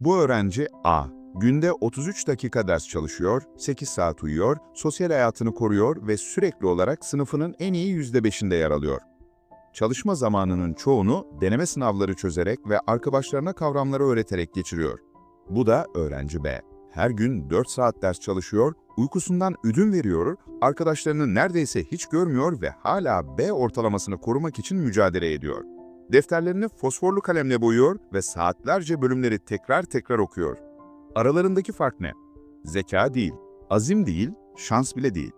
Bu öğrenci A. Günde 33 dakika ders çalışıyor, 8 saat uyuyor, sosyal hayatını koruyor ve sürekli olarak sınıfının en iyi %5'inde yer alıyor. Çalışma zamanının çoğunu deneme sınavları çözerek ve arkadaşlarına kavramları öğreterek geçiriyor. Bu da öğrenci B. Her gün 4 saat ders çalışıyor, uykusundan ödün veriyor, arkadaşlarını neredeyse hiç görmüyor ve hala B ortalamasını korumak için mücadele ediyor. Defterlerini fosforlu kalemle boyuyor ve saatlerce bölümleri tekrar tekrar okuyor. Aralarındaki fark ne? Zeka değil, azim değil, şans bile değil.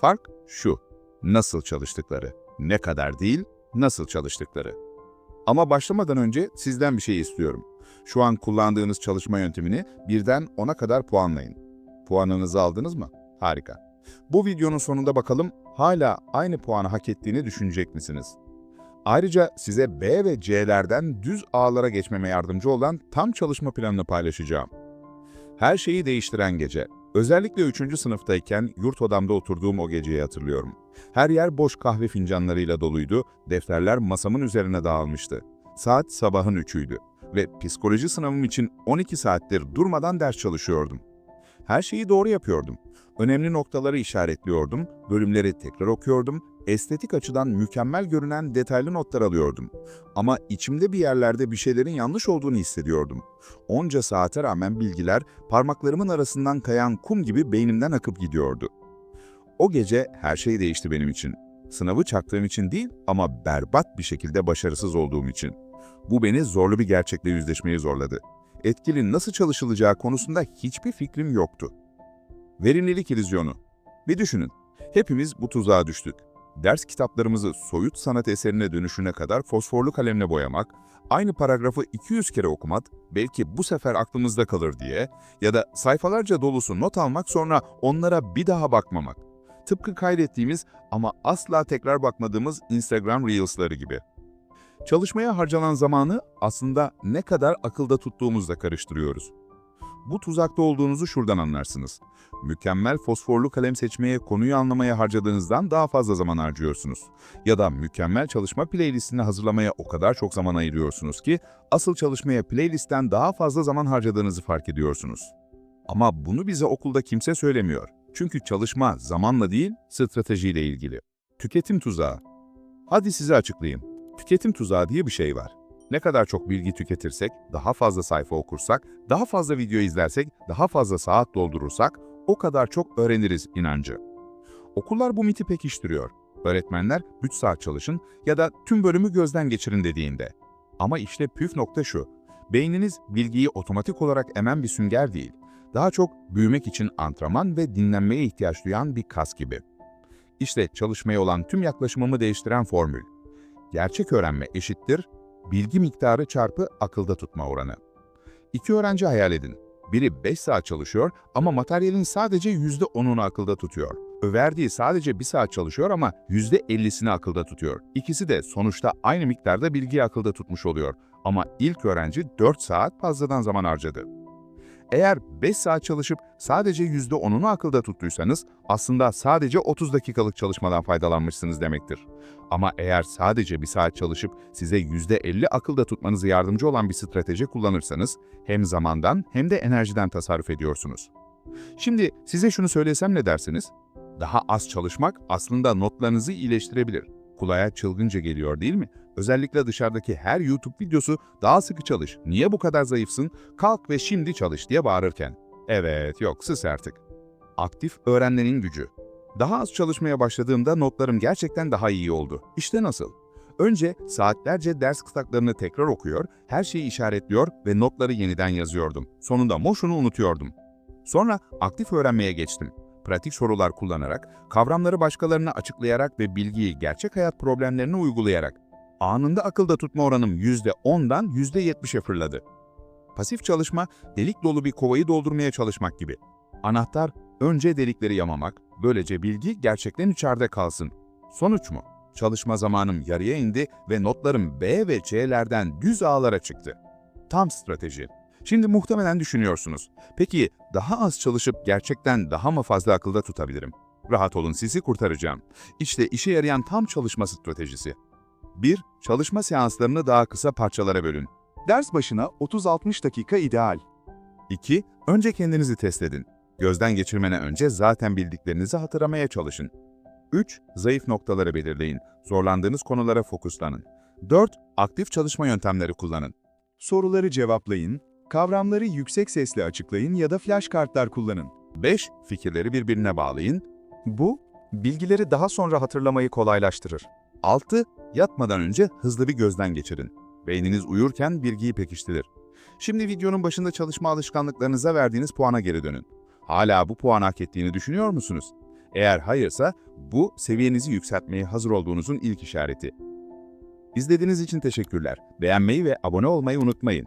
Fark şu, nasıl çalıştıkları. Ne kadar değil, nasıl çalıştıkları. Ama başlamadan önce sizden bir şey istiyorum. Şu an kullandığınız çalışma yöntemini birden 10'a kadar puanlayın. Puanınızı aldınız mı? Harika. Bu videonun sonunda bakalım hala aynı puanı hak ettiğini düşünecek misiniz? Ayrıca size B ve C'lerden düz A'lara geçmeme yardımcı olan tam çalışma planını paylaşacağım. Her şeyi değiştiren gece. Özellikle 3. sınıftayken yurt odamda oturduğum o geceyi hatırlıyorum. Her yer boş kahve fincanlarıyla doluydu, defterler masamın üzerine dağılmıştı. Saat sabahın 3'üydü ve psikoloji sınavım için 12 saattir durmadan ders çalışıyordum. Her şeyi doğru yapıyordum. Önemli noktaları işaretliyordum, bölümleri tekrar okuyordum, estetik açıdan mükemmel görünen detaylı notlar alıyordum. Ama içimde bir yerlerde bir şeylerin yanlış olduğunu hissediyordum. Onca saate rağmen bilgiler parmaklarımın arasından kayan kum gibi beynimden akıp gidiyordu. O gece her şey değişti benim için. Sınavı çaktığım için değil ama berbat bir şekilde başarısız olduğum için. Bu beni zorlu bir gerçekle yüzleşmeye zorladı. Etkili nasıl çalışılacağı konusunda hiçbir fikrim yoktu. Verimlilik illüzyonu. Bir düşünün. Hepimiz bu tuzağa düştük. Ders kitaplarımızı soyut sanat eserine dönüşüne kadar fosforlu kalemle boyamak, aynı paragrafı 200 kere okumak, belki bu sefer aklımızda kalır diye ya da sayfalarca dolusu not almak sonra onlara bir daha bakmamak. Tıpkı kaydettiğimiz ama asla tekrar bakmadığımız Instagram Reels'ları gibi. Çalışmaya harcanan zamanı aslında ne kadar akılda tuttuğumuzla karıştırıyoruz. Bu tuzakta olduğunuzu şuradan anlarsınız. Mükemmel fosforlu kalem seçmeye, konuyu anlamaya harcadığınızdan daha fazla zaman harcıyorsunuz. Ya da mükemmel çalışma playlistini hazırlamaya o kadar çok zaman ayırıyorsunuz ki, asıl çalışmaya playlistten daha fazla zaman harcadığınızı fark ediyorsunuz. Ama bunu bize okulda kimse söylemiyor. Çünkü çalışma zamanla değil, stratejiyle ilgili. Tüketim tuzağı. Hadi size açıklayayım. Tüketim tuzağı diye bir şey var. Ne kadar çok bilgi tüketirsek, daha fazla sayfa okursak, daha fazla video izlersek, daha fazla saat doldurursak o kadar çok öğreniriz inancı. Okullar bu miti pekiştiriyor. Öğretmenler 3 saat çalışın ya da tüm bölümü gözden geçirin dediğinde. Ama işte püf nokta şu. Beyniniz bilgiyi otomatik olarak emen bir sünger değil. Daha çok büyümek için antrenman ve dinlenmeye ihtiyaç duyan bir kas gibi. İşte çalışmaya olan tüm yaklaşımımı değiştiren formül. Gerçek öğrenme eşittir bilgi miktarı çarpı akılda tutma oranı. İki öğrenci hayal edin. Biri 5 saat çalışıyor ama materyalin sadece %10'unu akılda tutuyor. Verdiği sadece 1 saat çalışıyor ama %50'sini akılda tutuyor. İkisi de sonuçta aynı miktarda bilgiyi akılda tutmuş oluyor. Ama ilk öğrenci 4 saat fazladan zaman harcadı. Eğer 5 saat çalışıp sadece %10'unu akılda tuttuysanız aslında sadece 30 dakikalık çalışmadan faydalanmışsınız demektir. Ama eğer sadece bir saat çalışıp size %50 akılda tutmanızı yardımcı olan bir strateji kullanırsanız hem zamandan hem de enerjiden tasarruf ediyorsunuz. Şimdi size şunu söylesem ne dersiniz? Daha az çalışmak aslında notlarınızı iyileştirebilir. Kulağa çılgınca geliyor değil mi? Özellikle dışarıdaki her YouTube videosu daha sıkı çalış, niye bu kadar zayıfsın, kalk ve şimdi çalış diye bağırırken. Evet, yok sus artık. Aktif öğrenmenin gücü. Daha az çalışmaya başladığımda notlarım gerçekten daha iyi oldu. İşte nasıl? Önce saatlerce ders kıtaklarını tekrar okuyor, her şeyi işaretliyor ve notları yeniden yazıyordum. Sonunda moşunu unutuyordum. Sonra aktif öğrenmeye geçtim. Pratik sorular kullanarak, kavramları başkalarına açıklayarak ve bilgiyi gerçek hayat problemlerine uygulayarak. Anında akılda tutma oranım %10'dan %70'e fırladı. Pasif çalışma, delik dolu bir kovayı doldurmaya çalışmak gibi. Anahtar, önce delikleri yamamak, böylece bilgi gerçekten içeride kalsın. Sonuç mu? Çalışma zamanım yarıya indi ve notlarım B ve C'lerden düz ağlara çıktı. Tam strateji. Şimdi muhtemelen düşünüyorsunuz. Peki daha az çalışıp gerçekten daha mı fazla akılda tutabilirim? Rahat olun sizi kurtaracağım. İşte işe yarayan tam çalışma stratejisi. 1. Çalışma seanslarını daha kısa parçalara bölün. Ders başına 30-60 dakika ideal. 2. Önce kendinizi test edin. Gözden geçirmene önce zaten bildiklerinizi hatırlamaya çalışın. 3. Zayıf noktaları belirleyin. Zorlandığınız konulara fokuslanın. 4. Aktif çalışma yöntemleri kullanın. Soruları cevaplayın, kavramları yüksek sesle açıklayın ya da flash kartlar kullanın. 5. Fikirleri birbirine bağlayın. Bu, bilgileri daha sonra hatırlamayı kolaylaştırır. 6. Yatmadan önce hızlı bir gözden geçirin. Beyniniz uyurken bilgiyi pekiştirir. Şimdi videonun başında çalışma alışkanlıklarınıza verdiğiniz puana geri dönün. Hala bu puan hak ettiğini düşünüyor musunuz? Eğer hayırsa, bu seviyenizi yükseltmeye hazır olduğunuzun ilk işareti. İzlediğiniz için teşekkürler. Beğenmeyi ve abone olmayı unutmayın.